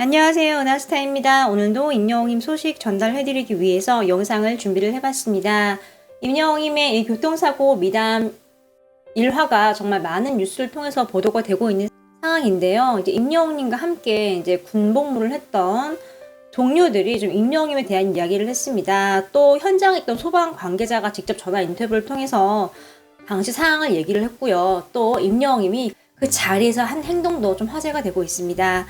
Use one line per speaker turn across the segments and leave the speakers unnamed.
안녕하세요. 은하스타입니다. 오늘도 임영웅님 소식 전달해드리기 위해서 영상을 준비를 해봤습니다. 임영웅님의 이 교통사고 미담 일화가 정말 많은 뉴스를 통해서 보도가 되고 있는 상황인데요. 이제 임영웅님과 함께 이제 군복무를 했던 동료들이 좀 임영웅님에 대한 이야기를 했습니다. 또 현장에 있던 소방 관계자가 직접 전화 인터뷰를 통해서 당시 상황을 얘기를 했고요. 또 임영웅님이 그 자리에서 한 행동도 좀 화제가 되고 있습니다.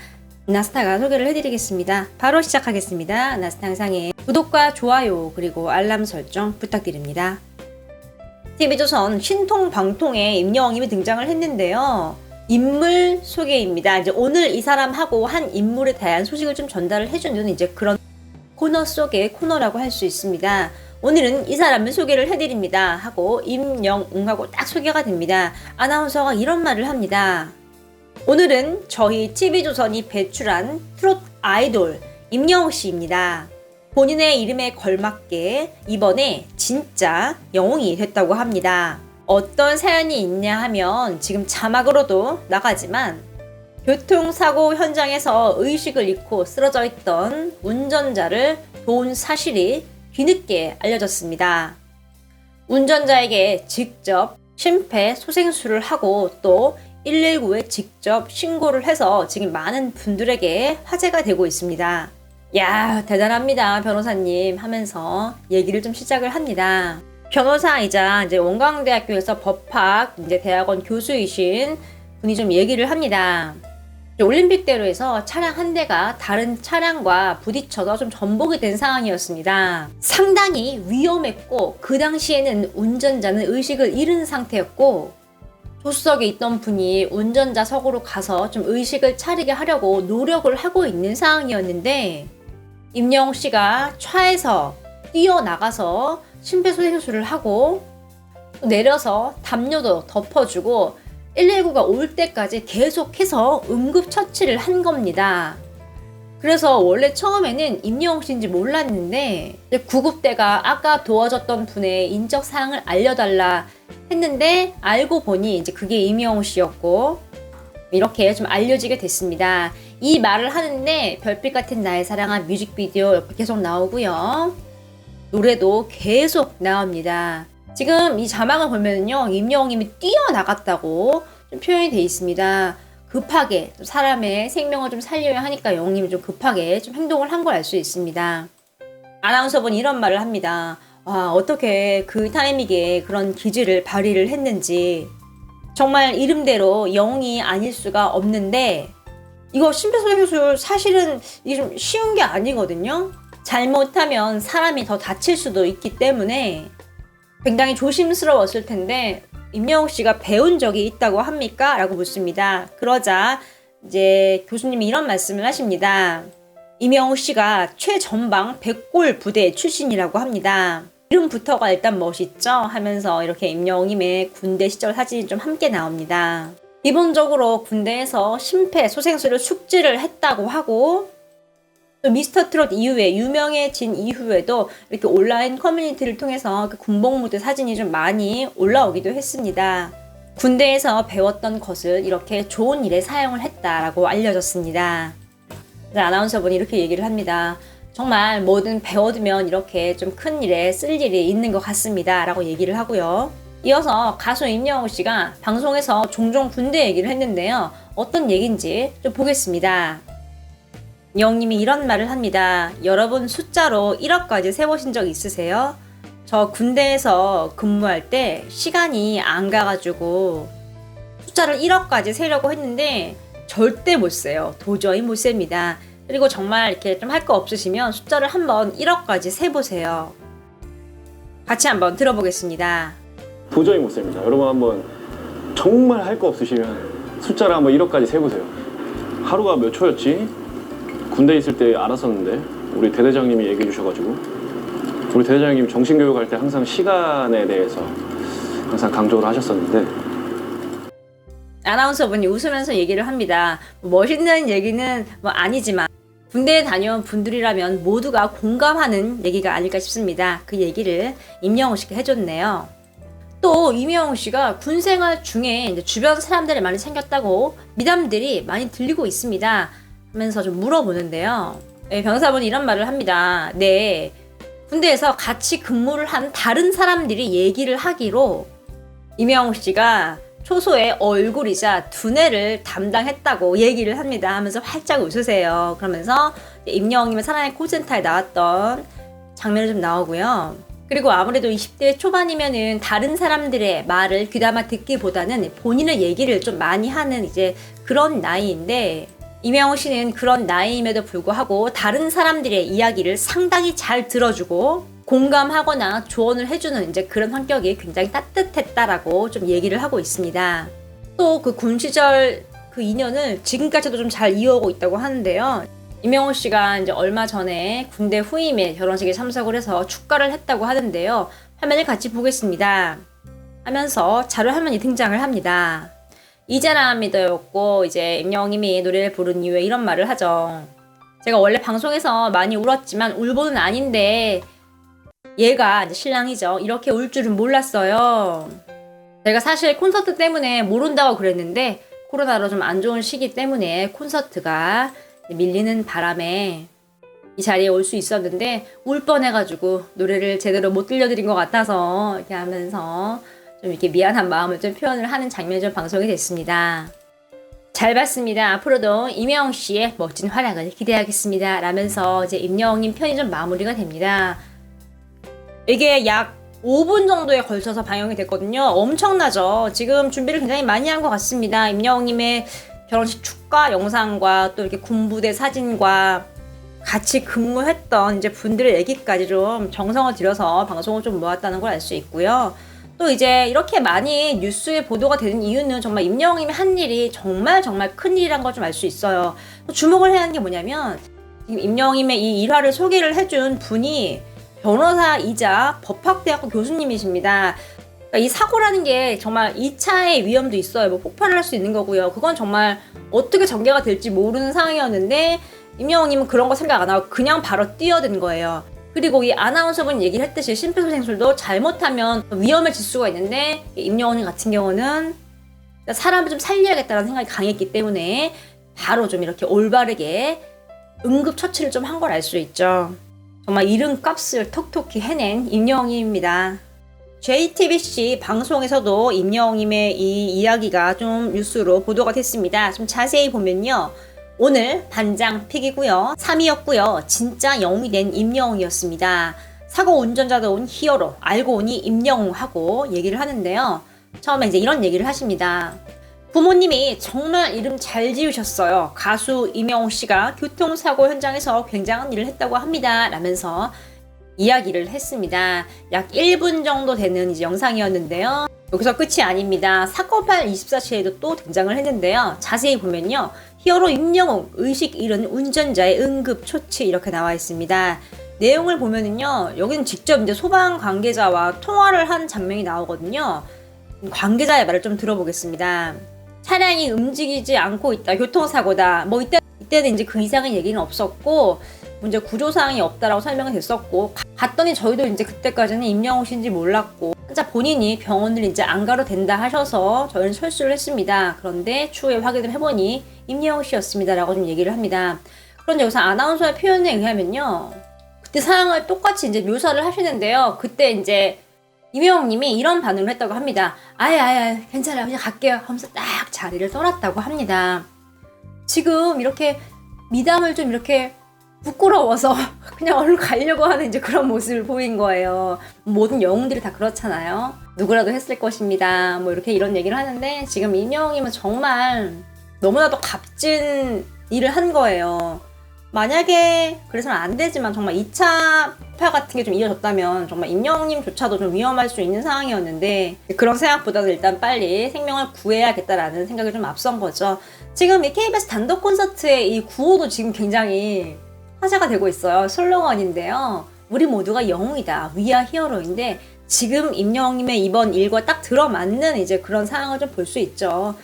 나스타가 소개를 해드리겠습니다. 바로 시작하겠습니다. 나스타 영상에 구독과 좋아요 그리고 알람 설정 부탁드립니다. TV조선 신통방통에 임영웅님이 등장을 했는데요. 인물 소개입니다. 이제 오늘 이 사람하고 한 인물에 대한 소식을 좀 전달을 해주는 이제 그런 코너 속의 코너라고 할 수 있습니다. 오늘은 이 사람을 소개를 해드립니다. 하고 임영웅하고 딱 소개가 됩니다. 아나운서가 이런 말을 합니다. 오늘은 저희 TV조선이 배출한 트롯 아이돌 임영웅 씨입니다. 본인의 이름에 걸맞게 이번에 진짜 영웅이 됐다고 합니다. 어떤 사연이 있냐 하면 지금 자막으로도 나가지만 교통사고 현장에서 의식을 잃고 쓰러져 있던 운전자를 도운 사실이 뒤늦게 알려졌습니다. 운전자에게 직접 심폐소생술을 하고 또 119에 직접 신고를 해서 지금 많은 분들에게 화제가 되고 있습니다. 야, 대단합니다, 변호사님 하면서 얘기를 좀 시작을 합니다. 변호사이자 이제 원광대학교에서 법학 이제 대학원 교수이신 분이 좀 얘기를 합니다. 올림픽대로에서 차량 한 대가 다른 차량과 부딪혀서 좀 전복이 된 상황이었습니다. 상당히 위험했고 그 당시에는 운전자는 의식을 잃은 상태였고 조수석에 있던 분이 운전자 석으로 가서 좀 의식을 차리게 하려고 노력을 하고 있는 상황이었는데 임영웅 씨가 차에서 뛰어나가서 심폐소생술을 하고 내려서 담요도 덮어주고 119가 올 때까지 계속해서 응급처치를 한 겁니다. 그래서 원래 처음에는 임영웅 씨인지 몰랐는데 구급대가 아까 도와줬던 분의 인적 사항을 알려달라 했는데 알고 보니 이제 그게 임영웅 씨였고 이렇게 좀 알려지게 됐습니다. 이 말을 하는데 별빛 같은 나의 사랑한 뮤직비디오 옆에 계속 나오고요. 노래도 계속 나옵니다. 지금 이 자막을 보면요. 임영웅님이 뛰어나갔다고 좀 표현이 되어 있습니다. 급하게 사람의 생명을 좀 살려야 하니까 영웅님이 좀 급하게 좀 행동을 한 걸 알 수 있습니다. 아나운서분이 이런 말을 합니다. 와, 어떻게 그 타이밍에 그런 기질을 발휘를 했는지 정말 이름대로 영웅이 아닐 수가 없는데 이거 심폐소생술 사실은 이게 좀 쉬운 게 아니거든요. 잘못하면 사람이 더 다칠 수도 있기 때문에 굉장히 조심스러웠을 텐데 임영웅 씨가 배운 적이 있다고 합니까? 라고 묻습니다. 그러자 이제 교수님이 이런 말씀을 하십니다. 임영웅 씨가 최전방 백골 부대 출신이라고 합니다. 이름부터가 일단 멋있죠? 하면서 이렇게 임영웅님의 군대 시절 사진이 좀 함께 나옵니다. 기본적으로 군대에서 심폐소생술을 숙지를 했다고 하고 또 미스터 트롯 이후에 유명해진 이후에도 이렇게 온라인 커뮤니티를 통해서 그 군복 무대 사진이 좀 많이 올라오기도 했습니다. 군대에서 배웠던 것을 이렇게 좋은 일에 사용을 했다라고 알려졌습니다. 아나운서분이 이렇게 얘기를 합니다. 정말 뭐든 배워두면 이렇게 좀 큰 일에 쓸 일이 있는 것 같습니다. 라고 얘기를 하고요. 이어서 가수 임영웅 씨가 방송에서 종종 군대 얘기를 했는데요. 어떤 얘기인지 좀 보겠습니다. 영님이 이런 말을 합니다. 여러분 숫자로 1억까지 세보신 적 있으세요? 저 군대에서 근무할 때 시간이 안 가가지고 숫자를 1억까지 세려고 했는데 절대 못 세요. 도저히 못 셉니다. 그리고 정말 이렇게 좀 할 거 없으시면 숫자를 한번 1억까지 세보세요. 같이 한번 들어보겠습니다.
도저히 못 셉니다. 여러분 한번 정말 할 거 없으시면 숫자를 한번 1억까지 세보세요. 하루가 몇 초였지? 군대 있을 때 알았었는데 우리 대대장님이 얘기해 주셔가지고 우리 대대장님이 정신교육 할 때 항상 시간에 대해서 항상 강조를 하셨었는데
아나운서분이 웃으면서 얘기를 합니다. 뭐 멋있는 얘기는 뭐 아니지만 군대에 다녀온 분들이라면 모두가 공감하는 얘기가 아닐까 싶습니다. 그 얘기를 임영웅 씨가 해줬네요. 또 임영웅 씨가 군 생활 중에 주변 사람들이 많이 생겼다고 미담들이 많이 들리고 있습니다. 하면서 좀 물어보는데요. 예, 병사분이 이런 말을 합니다. 네. 군대에서 같이 근무를 한 다른 사람들이 얘기를 하기로 이명웅 씨가 초소의 얼굴이자 두뇌를 담당했다고 얘기를 합니다. 하면서 활짝 웃으세요. 그러면서 임영웅님의 사랑의 콜센터에 나왔던 장면이 좀 나오고요. 그리고 아무래도 20대 초반이면은 다른 사람들의 말을 귀담아 듣기보다는 본인의 얘기를 좀 많이 하는 이제 그런 나이인데 이명호 씨는 그런 나이임에도 불구하고 다른 사람들의 이야기를 상당히 잘 들어주고 공감하거나 조언을 해주는 이제 그런 성격이 굉장히 따뜻했다라고 좀 얘기를 하고 있습니다. 또 그 군 시절 그 인연을 지금까지도 좀 잘 이어오고 있다고 하는데요. 이명호 씨가 이제 얼마 전에 군대 후임에 결혼식에 참석을 해서 축가를 했다고 하는데요. 화면을 같이 보겠습니다. 하면서 자료 화면이 등장을 합니다. 이제나 믿어였고 이제 임영웅님이 노래를 부른 이유에 이런 말을 하죠. 제가 원래 방송에서 많이 울었지만 울보는 아닌데 얘가 이제 신랑이죠. 이렇게 울 줄은 몰랐어요. 제가 사실 콘서트 때문에 모른다고 그랬는데 코로나로 좀 안 좋은 시기 때문에 콘서트가 밀리는 바람에 이 자리에 올 수 있었는데 울 뻔해가지고 노래를 제대로 못 들려드린 것 같아서 이렇게 하면서 좀 이렇게 미안한 마음을 좀 표현을 하는 장면이 좀 방송이 됐습니다. 잘 봤습니다. 앞으로도 임영웅 씨의 멋진 활약을 기대하겠습니다. 라면서 이제 임영웅님 편이 좀 마무리가 됩니다. 이게 약 5분 정도에 걸쳐서 방영이 됐거든요. 엄청나죠. 지금 준비를 굉장히 많이 한 것 같습니다. 임영웅님의 결혼식 축가 영상과 또 이렇게 군부대 사진과 같이 근무했던 이제 분들의 얘기까지 좀 정성을 들여서 방송을 좀 모았다는 걸 알 수 있고요. 또 이제 이렇게 많이 뉴스에 보도가 되는 이유는 정말 임영웅님이 한 일이 정말 정말 큰 일이란 걸 좀 알 수 있어요. 또 주목을 해야 하는 게 뭐냐면 지금 임영웅님의 이 일화를 소개를 해준 분이 변호사이자 법학대학교 교수님이십니다. 그러니까 이 사고라는 게 정말 2차의 위험도 있어요. 뭐 폭발을 할 수 있는 거고요. 그건 정말 어떻게 전개가 될지 모르는 상황이었는데 임영웅님은 그런 거 생각 안 하고 그냥 바로 뛰어든 거예요. 그리고 이 아나운서분 얘기를 했듯이 심폐소생술도 잘못하면 위험해질 수가 있는데 임영웅님 같은 경우는 사람을 좀 살려야겠다는 생각이 강했기 때문에 바로 좀 이렇게 올바르게 응급 처치를 좀 한 걸 알 수 있죠. 정말 이름 값을 톡톡히 해낸 임영웅입니다. JTBC 방송에서도 임영웅님의 이 이야기가 좀 뉴스로 보도가 됐습니다. 좀 자세히 보면요. 오늘 반장 픽이고요. 3위였고요. 진짜 영웅이 된 임영웅이었습니다. 사고 운전자도 온 히어로 알고 보니 임영웅하고 얘기를 하는데요. 처음에 이제 이런 얘기를 하십니다. 부모님이 정말 이름 잘 지으셨어요. 가수 임영웅 씨가 교통사고 현장에서 굉장한 일을 했다고 합니다. 라면서 이야기를 했습니다. 약 1분 정도 되는 이제 영상이었는데요. 여기서 끝이 아닙니다. 사건팔 24시에도 또 등장을 했는데요. 자세히 보면요. 히어로 임영웅 의식 잃은 운전자의 응급 처치 이렇게 나와 있습니다. 내용을 보면은요. 여기는 직접 이제 소방 관계자와 통화를 한 장면이 나오거든요. 관계자의 말을 좀 들어보겠습니다. 차량이 움직이지 않고 있다. 교통사고다. 뭐 이때 이때는 이제 그 이상의 얘기는 없었고 문제 구조 사항이 없다라고 설명이 됐었고 가- 갔더니 저희도 이제 그때까지는 임영웅 씨인지 몰랐고 진짜 본인이 병원을 이제 안 가도 된다 하셔서 저희는 철수를 했습니다. 그런데 추후에 확인을 해보니 임영웅 씨였습니다라고 좀 얘기를 합니다. 그런데 여기서 아나운서의 표현에 의하면요. 그때 상황을 똑같이 이제 묘사를 하시는데요. 그때 이제 임영웅님이 이런 반응을 했다고 합니다. 아예 아예 괜찮아요 그냥 갈게요 하면서 딱 자리를 떠났다고 합니다. 지금 이렇게 미담을 좀 이렇게 부끄러워서 그냥 얼른 가려고 하는 이제 그런 모습을 보인 거예요. 모든 영웅들이 다 그렇잖아요. 누구라도 했을 것입니다. 뭐 이렇게 이런 얘기를 하는데 지금 임영웅님은 정말 너무나도 값진 일을 한 거예요. 만약에 그래서는 안 되지만 정말 2차 파 같은 게 좀 이어졌다면 정말 임영웅님조차도 좀 위험할 수 있는 상황이었는데 그런 생각보다는 일단 빨리 생명을 구해야겠다라는 생각이 좀 앞선 거죠. 지금 이 KBS 단독 콘서트의 이 구호도 지금 굉장히 화제가 되고 있어요. 슬로건인데요. 우리 모두가 영웅이다. 위아 히어로인데 지금 임영웅님의 이번 일과 딱 들어맞는 이제 그런 상황을 좀 볼 수 있죠.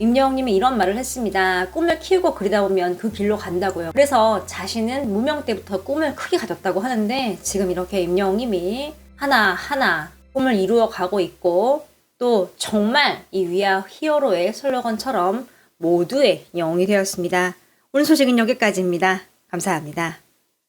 임영웅님이 이런 말을 했습니다. 꿈을 키우고 그리다 보면 그 길로 간다고요. 그래서 자신은 무명 때부터 꿈을 크게 가졌다고 하는데 지금 이렇게 임영웅님이 하나하나 꿈을 이루어 가고 있고 또 정말 이 위아 히어로의 슬로건처럼 모두의 영웅이 되었습니다. 오늘 소식은 여기까지입니다. 감사합니다.